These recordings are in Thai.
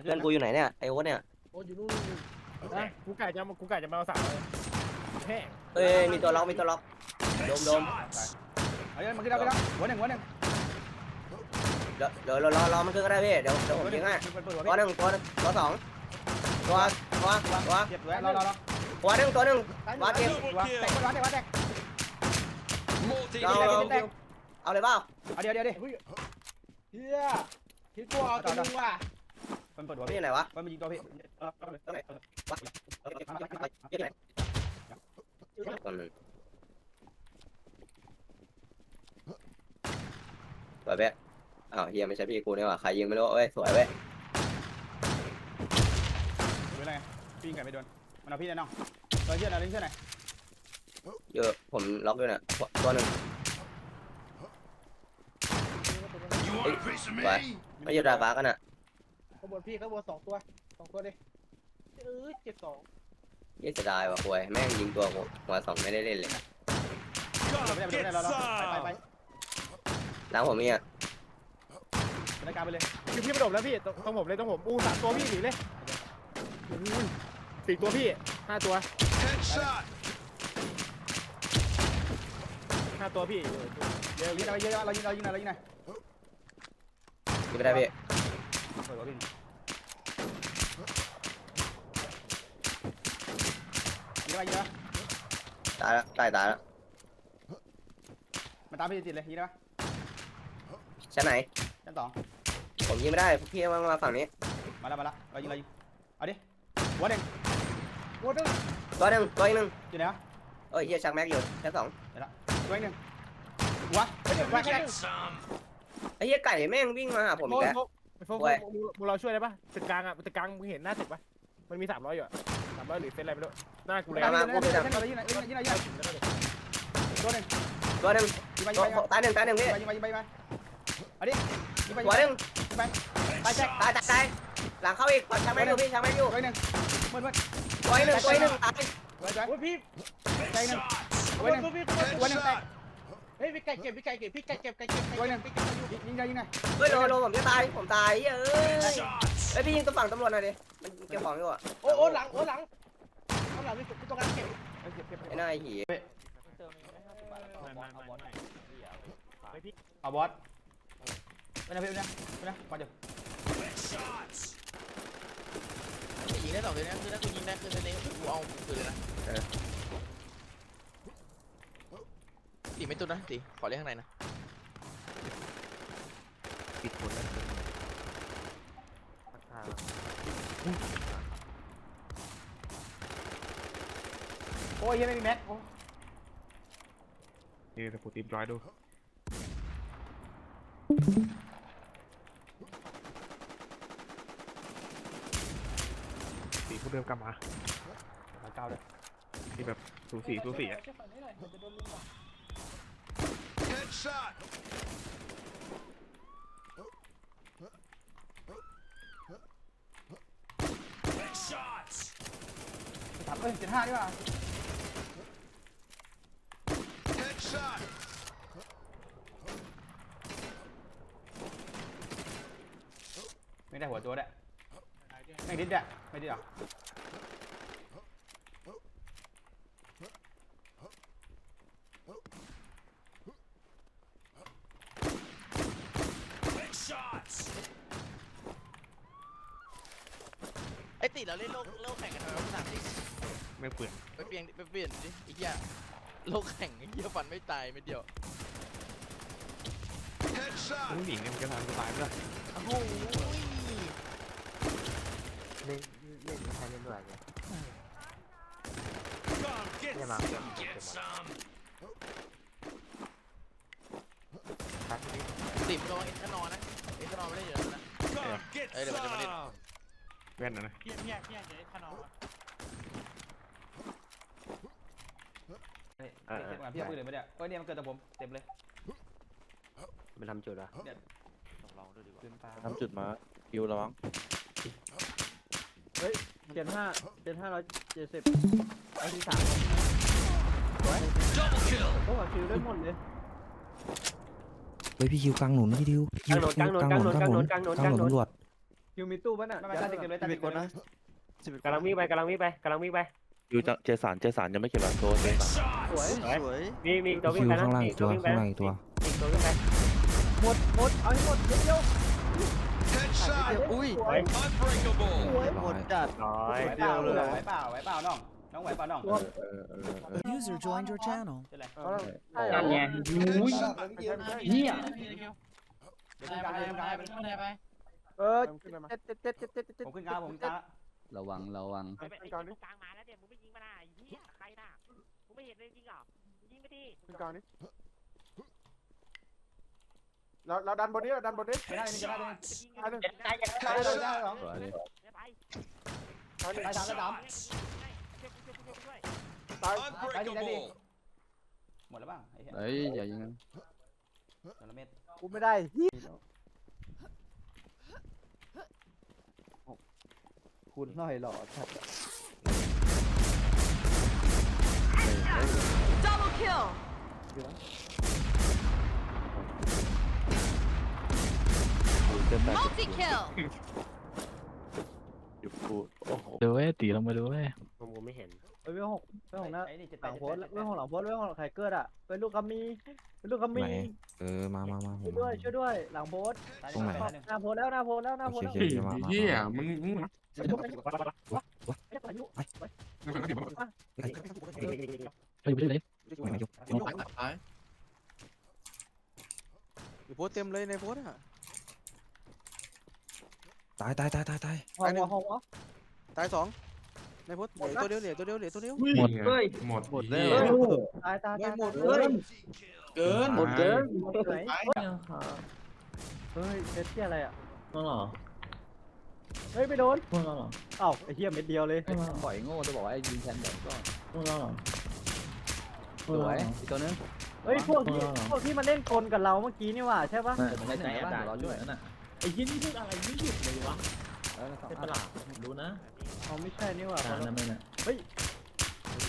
เพื่อนกูอยู่ไหนเนี่ยไอโอ๊ตเนี่ยโอ้ยอยู่นู่นนะกูไก่จะมากูไก่จะมาเอาสาวเลยแห้งเอ้ยมีตัวล็อกมีตัวล็อกโดมโดมเอาเดี๋ยวมันขึ้นแล้วขึ้นแล้วหัวหนึ่งหัวหนึ่งเดี๋ยวเดี๋ยวรอรอรอมันขึ้นก็ได้พี่เดี๋ยวเดี๋ยวผมหัวหนึ่ยิงงให้เปิดเปิดหัวตัวหนึ่งตัวหนึ่งตัวสองตัวตัวตัวเจ็บเลยรอรอรอตัวหนึ่งตัวหนึ่งตายหนึ่วังดเจ็บแตกวัดแตกวัดแตกเราเราเอาเลยเปล่าเอาเดี๋ยวเดี๋ยวดิเฮียคิดกูเอาตัวนึงว่ะ มันเปิดหัวพี่พี่ไหนวะมันยิงตัวพี่ตัวหนึ่งสวยเว้ยอ้าวเฮียไม่ใช่พี่กูนี่หว่าใครยิงไม่รู้เว้ยสวยเว้ยดูอะไรพี่ยิงไก่ไม่โดนมันเอาพี่เลยน้องตัวเชื่อนะลิงเชื่อไหนเยอะผมล็อกด้วยเนี่ยตัวหนึ่ง You want a piece of me? ไม่อยู่ดาดฟ้ากันอะ ข้างบนพี่ข้างบนสองตัวสองตัวดิเออเจ็ดสองยี่เสียดายว่ะควยแม่งยิงตัวกูหัวสองไม่ได้เล่นเลยเราไม่ได้ไม่ได้เราไปไปไปหลังผมมีอะรายการไปเลยคือพี่มาดมแล้วพี่ต้องต้องผมเลยต้องผมอู้สามตัวพี่หนีเลยอู้ยสี่ตัวพี่ห้าตัว Headshot. ห้าตัวพี่เยอะยิงเราเยอะเรายิงเรายิงเรายิงไหนยิงไม่ได้พี่เปิดหัวพี่ ยิงไปยิงไปตายแล้วตายตายแล้วมันตามพี่ติดเลยยิงได้ปะชั้นไหน ชั้นสองผมยิงไม่ได้พี่มามาฝั่งนี้มาแล้วมาแล้วเรายิงเรายิงเอาดิหัวหนึ่งโอ้ยตัวหนึ่งตัวอีกหนึ่งอยู่ไหนวะเอ้ยเฮียชักแม็กอยู่ชั้นสองตัวหนึ่งหัวแม็กแม็ก Get some. ไอ้เฮียไก่แม่งวิ่งมาหาผมอีกแล้วโฟกมึงเราช่วยได้ปะตึกกลางอะตึกกลางมึงเห็นหน้าตึกปะ มันมีสามร้อยอยู่สามร้อยหรือเซนอะไรไม่รู้หน้ากูเลยยิงยิงยิงยิงยิงยิงตัวหนึ่งตัวหนึ่งยิงไปยิตัวงไปตายหนึ่งตายหนึ่งพี่ยิงไปยิงไปยิงไปเอาดิยิงไปยิงตัวไปหนึ่งยิงไปตายแจ็คตายตายตายหลังเข้าอีกชักแม็กอยู่พี่ชักแม็กอยู่ตัวหนึ่งมืดมืดตัวอีกหนึ่งตัวอีกหนึ่งตายไว้ไว้โอ้ยพี่ใจหนึ่งตัวนึงพี่ตัวนึงเฮ้ยพี่ไก่เก็บพี่ไก่เก็บพี่ไก่เก็บไก่เก็บตัวหนึ่งพี่ไก่เก็บยิงได้ยิงไงเฮ้ยโดนโดนผมจะตายผมตายเอ้ย Shots. เฮ้ยพี่ยิงตัวฝั่งตำรวจหน่อยดิมันเก็บของอยู่อะโอ้โอ้หลังโอ้หลังข้างหลังมีตัวการเก็บเก็บเก็บไอ้หน้าไอ้หีเอาบอสไปนะพี่ไปนะไปนะก่อนเดี๋ยว Shots. ยิงได้สองตัวนี้คือถ้ากูยิงได้คือในกูเอาคืนเลยนะตีไม่ตุ้นนะตีขอเรียกข้างในนะโอ้ยยังไม่มีแม็กนี่แต่กูตีมร้อยดูสีผู้เดิมกลับมาเก้าเลยที่แบบสูสีสูสีอะ Headshot. 'Shots. สามเอ้ยเจ็ดห้าดีกว่า Headshot. ไม่ได้หัวตัวได้ไม่ดิ้นได้ไม่ดิ้นหรอ Shots. ไอ้ตีเราเล่นโลกโลกแข่งกันทำไมวะถามดิไม่เปลืองไปเปลี่ยนไปเปลี่ยนดิไอ้เหี้ย โลกแข่งไอ้เหี้ยฟันไม่ตายไม่เดียว Headshot. ผู้หญิงเนี่ยมันจะทำกูตายไม่ได้โอ้โห Come get some. Get some. ตีมโดนเอ็นขนอนนะเอ็นขนอนไม่ได้เยอะนะ Come get Hey, wait, wait, wait. some. แว่นนะนะพี่พี่พี่เดี๋ยวขนมเฮ้ยเจ็บมาพี่เอาปืนเลยไม่ได้เอ้ยเนี่ยมันเกิดแต่ผมเต็มเลยมันทำจุดวะเนี่ยทำจุดมาคิวระวังเจ็ดห้าเจ็ดห้าร้อยเจ็ดสิบไอ้ที่สาม Double kill. ก็คิวได้หมดเลยเฮ้ยพี่คิวกลางหนุนพี่คิวกลางหนุนกลางหนุนกลางหนุนกลางหนุนกลางหนุนตำรวจคิวมีตู้ป่ะน่ะไม่ไม่ตั้งติดเก็บเลยตั้งติดเก็บเลยกำลังวิ่งไปกำลังวิ่งไปกำลังวิ่งไปคิวจะเจสันเจสันยังไม่เก็บอะโซเจสัน สวยสวยมีมีตัววิ่งคิวไปนะข้างล่างมีอีกตัตัวววิ่งไปข้างนะล่างอีกตัวมีตัววิ่งไปหมดหมดเอาให้หมดเดียว Headshot. อุ้ย Unbreakable. หมดจัด น้อยไหวเปล่าไหวเปล่าไหวเปล่าน้องน้องไหวเปล่าน้องเออเออเออเออ User joined your channel. เป็นไรนั่นไง Headshot. เฮียเดี๋ยวขึ้นกลางให้ขึ้นกลางให้เป็นเออเจ็ดเจ็ดเจ็ดเจ็ดเจ็ดเจ็ดผมขึ้นกลางผมขึ้นกลางระวังระวังไปก่อนดิกลางมาแล้วเด็กมึงไม่ยิง ไม่เห็นเลยจริงเหรอมึงยิงไปดิขึ้นก่อนดิเราเราดันบนนี้เราดันบนนี้ไม่ได้ไม่ได้ไม่ได้อันหนึ่งได้ยังได้ได้ได้สองสวยดิไปอันหนึ่งได้สามได้สามช่วยช่วยช่วยช่วยตาย Unbreakable. หมดแล้วบ้างไอ้เหี้ยเฮ้ยอย่ายิงตัวละเม็ดกูไม่ได้คุณหน่อยหล่อชัด Double kill. คิวเจสัน Multi kill. หยุดพูดโอ้โหดูเว้ยตีลงมาดูเว้ยผมกูไม่เห็นเอ้ยเวลหกเวลหกนะไอ้นี่เจ็ดหแปลัดงเจ็ดโพสแปดเวลของหลังโพสเวลของไข่เกิดอะเป็นลูกกำมีเป็นลูกกำมีไหน เออ มามามาผช่วมยด้วยช่วยด้วยหลังโพสตรงไหนหน้าโพสแล้วหน้าโพสแล้วหน้าโอโพสเคแล้วโอเคมามาเฮียมึงมึงไปอยู่ไปเลยไม่ยกอ ยู่โพสเต็มเลยในโพสอะตายตายตายตายตายห้องหัวห้องหัวตายสองในโพสเหลือตัวเดียวเหลือตัวเดียวเหลือตัวเดียวหมดหมดหมดแล้วตายตายไม่ตายหมดเฮ้ยเกินหมดเกินไหนเฮ้ยเซ็ตที่อะไรอะ เฮ้ยไม่โดนเอ้าไอ้เหี้ยเม็ดเดียวเลยปล่อยโง่จะบอกว่าไอ้ยิงแทนแบบก็สวยอีกตัวนึง เฮ้ยพวกที่พวกที่มาเล่นกลกับเราเมื่อกี้นี่หว่าใช่ปะเดี๋ยวมันใช้ไหนบ้างเดี๋ยวเราช่วยไอ้ยี่นี่พูดอะไรไม่หยุดเลยวะเออสองอันรู้นะเขาไม่ใช่นี่หว่า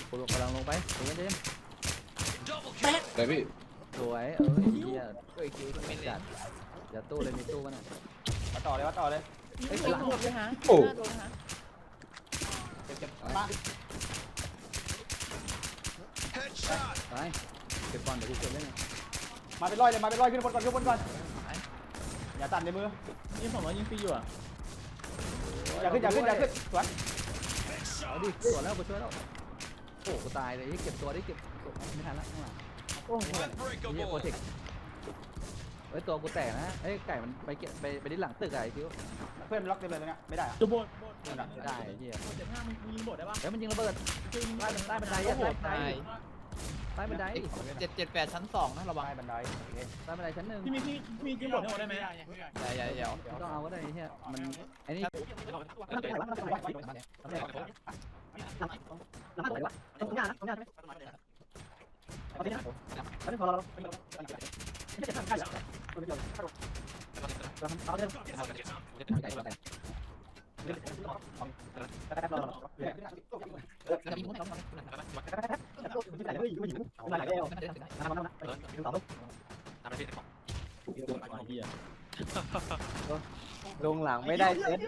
กูกำลังลงไปถึงกันเจม Double kill. ไปพี่สวยเออเฮียเฮ้ยคิวต้องจัดอย่าตู้เลยมีตู้มันอะวัดต่อเลยวัดต่อเลย เฮ้ยหลังโอ้เก็บเก็บมา Headshot. ไปเก็บก่อนเดี๋ยวกูเก็บเล่นมาเป็นร้อยเลยมาเป็นร้อยขึ้นบนก่อนขึ้นบนก่อนอย่าตันในมือยิงผมว่ายิงฟรีอยู่อะอย่าขึ้นอย่าขึ้นอย่าขึ้นสวยเอาดิตัวแล้วกูช่วยแล้วโอ้กูตายเลยเก็บตัวได้เก็บไม่ทันละข้างหลังโอ้โหเฮียโปร Unbreakable. เทค เฮ้ยตัวกูแตกนะเฮ้ยไก่มันไปเก็บไปไปที่หลังตึกอะไอ้คิวเพื่อนมันล็อกเต็มเลยตรงเนี้ยไม่ได้อะตัวบดไม่ได้ไม่ได้ไอ้เฮียเจ็ดห้ามึงยิงบดได้ปะเฮ้ยมันยิงระเบิดยิงใต้ใต้บันไดอะใต้บันไดใต้บันไดเจ็ดเจ็ดแปดชั้นสองนะระวังใต้บันไดโอเคใต้บันไดชั้นหนึ่งพี่มีพี่มียิงบดให้หมดได้ไหมอย่าอย่าอย่าไม่ต้องเอาก็ได้ไอ้เฮียมันไอ้นี่ ลงหลังไม่ได้เซ็ต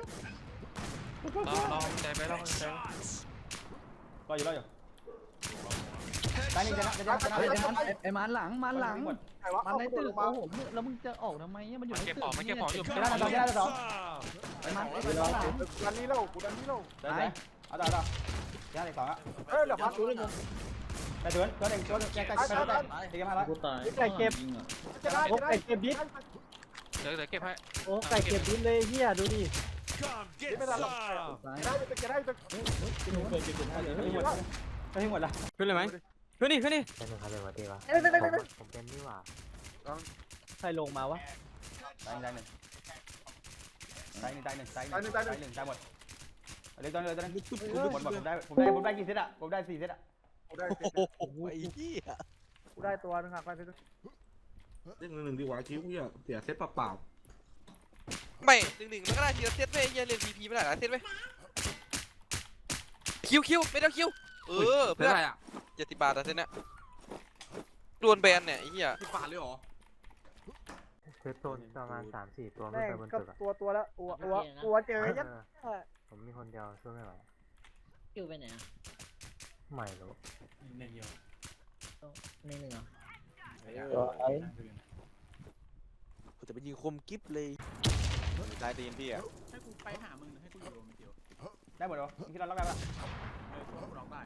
รออยู่รออยู่ ได้หนึ่งจะนะจะนะจะนะเฮ้ยจะนะไอ้มันหลังมันหลังหมดมันในตึกโอ้โหแล้วมึงจะออกทำไมมันอยู่ในตึกมันเก็บของอยู่จะได้สองจะได้สองไอ้มันไอ้มันหลังดันนี้แล้วกูดันนี้แล้วได้ไหมเอาต่อต่อจะได้สองอะเฮ้ยเดี๋ยวพักดูเลยได้ตัวตัวหนึ่งตัวหนึ่งแกใกล้ใกล้ใกล้ตีกันมาแล้วไก่เก็บจะได้โอ้จะได้ไก่เก็บดิสเดี๋ยวเดี๋ยวเก็บให้โอ้ไก่เก็บดิสเลยเฮียดูดิ Come get Give me that some. ได้จะได้จะไม่หมดไม่หมดละขึ้นเลยไหม ขึ้นดิขึ้นดิใครลงมาวะได้ได้หนึ่งได้หนึ่งได้หนึ่งได้หนึ่งได้หนึ่งได้หมดเดี๋ยวตอนเดี๋ยวตอนหมดหมดผมได้ผมได้ผมได้กี่เซตอะผมได้สี่เซตอะได้โอ้โหไอ้เหี้ยกูได้ตัวนึงครับไปเเล่นหนึ่งดีกว่าคิวเฮียเสียเซตเปล่าไม่หนึ่งหนึ่งมันก็ได้ทีละเซตไปเฮียเรียนพีพีไม่ได้หลายเซตไปคิวคิวไม่ได้คิว เออๆเพื่อนได้อะเจ็ดสิบบาทแต่เซตเนี้ยโดนแบนเนี่ยไอ้เหี้ยสิบบาทเลยเหรอซตตัวประมาณสามสี่ตัวไม่แม่งไปบนก็ตึกอะตัวตัวแล้วอัวอัวอัวเจอยัดเออผมมีคนเดียวช่วยไม่ไหวคิวไปไหนอะไม่รู้ในหนึ่งเหรอกูจะไปยิงคมกิ๊บเลยตายตีนพี่อะให้กูไปหามึงหรือให้กูอยู่กับมึงเดียว ได้หมดเหรอมึงคิดเราล็อกได้ปะเออกูร้องได้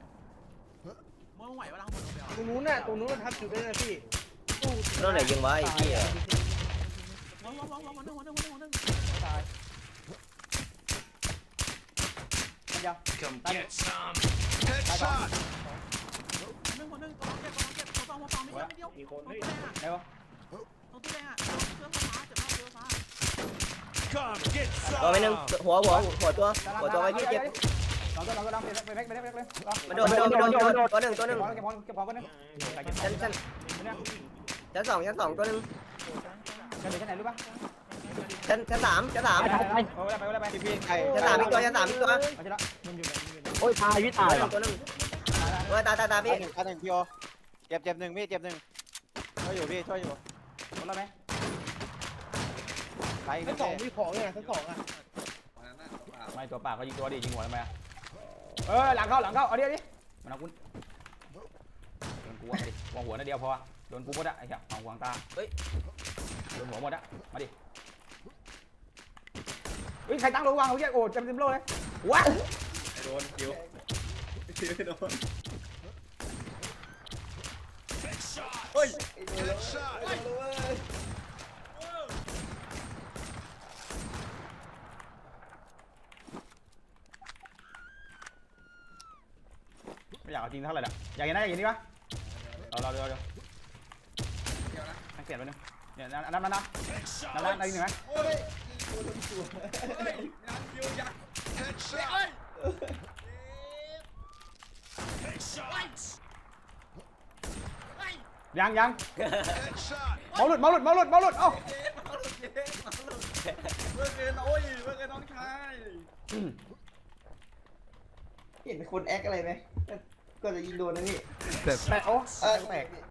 มึงไหวปะล่ะข้างบนลงไปเอาตรงนู้นน่ะตรงนู้นมันทับจุดได้นะพี่โดนไหนยิงวะไอ้เหี้ยว้าวว้าวว้าวว้าวหัวหนึ่งหัวหนึ่งหัวหนึ่งหัวหนึ่งตายมันยาว Come Dai. get some. Headshot. หัวหนึ่งหัวหนึ่งตัวน้องเจ็บตัวน้องเจ็บตัวสองหัวสองไม่เดียวไม่เดียวตัวตู้แดงอะได้ปะตัวตู้แดงอะเสื้อฟ้าเจ็บมากเสื้อฟ้า Come get ตัวไปหนึ่ง some. หัวหัวหัวตัวหัวตัวไปพี่เจ็บลองก็ลองก็ลองไปไปไปไปไปไปมาโดนมาโดนมาโดนมาโดนตัวหนึ่งตัวหนึ่งเก็บของเก็บของกันนึงเก็บชั้นชั้นชั้นสองชั้นสองตัวหนึ่งกันเดี๋ยวชั้นไหนรู้ปะชั้นชั้นสามชั้นสามไปไปไปไปไปพี่ชั้นสามอีกตัวชั้นสามอีกตัวมาชนะโอ้ยตายพี่ตายตัวหนึ่งตัวหนึ่งเออตายตายตายพี่อันหนึ่งพี่โอเจ็บเจ็บหนึ่งพี่เจ็บหนึ่งช่วยอยู่พี่ช่วยอยู่หมดแล้วไหม ไปอีกชั้นสองมีของเนี่ยชั้นสองอะไม่ตัวปากก็ยิงตัวดิยิงหัวทำไมเออหลังเข้าหลังเข้าเอาดิดิมันเอาคุณโดนกูอะดิวางหัวนัดเดียวพอโดนกูหมดอะไอ้เหี้ยเอาหวางตาเฮ้ยโดนหัวหมดอะมาดิเฮ้ยใครตั้งโลวางเขาเหี้ยโอ้จำเต็มโลเลยว้าโดนคิวคิวโดน Headshot. Oi. Headshot. ไม่อยากเอา จริงเท่าไหร่ละอยากเห็นนะอยากเห็นนี่ปะเราเราเดี๋ยวเดี๋ยวให้เปลี่ยไปนึงเนี่ยนั่นนั่นนั่นนั่น Headshot. นั่นนั่นอีกหนึ่งไหม Headshot. Headshot. ยังยัง Headshot. เมาหลุดเมาหลุดเมาหลุดเมาหลุดเอ้าเมื่อคืนโอ้ยเมื่อคืนน้องชายเห็นคนแอคอะไรไหม ก็จะยิงโดนนะพี่แต่โอ้เออแตก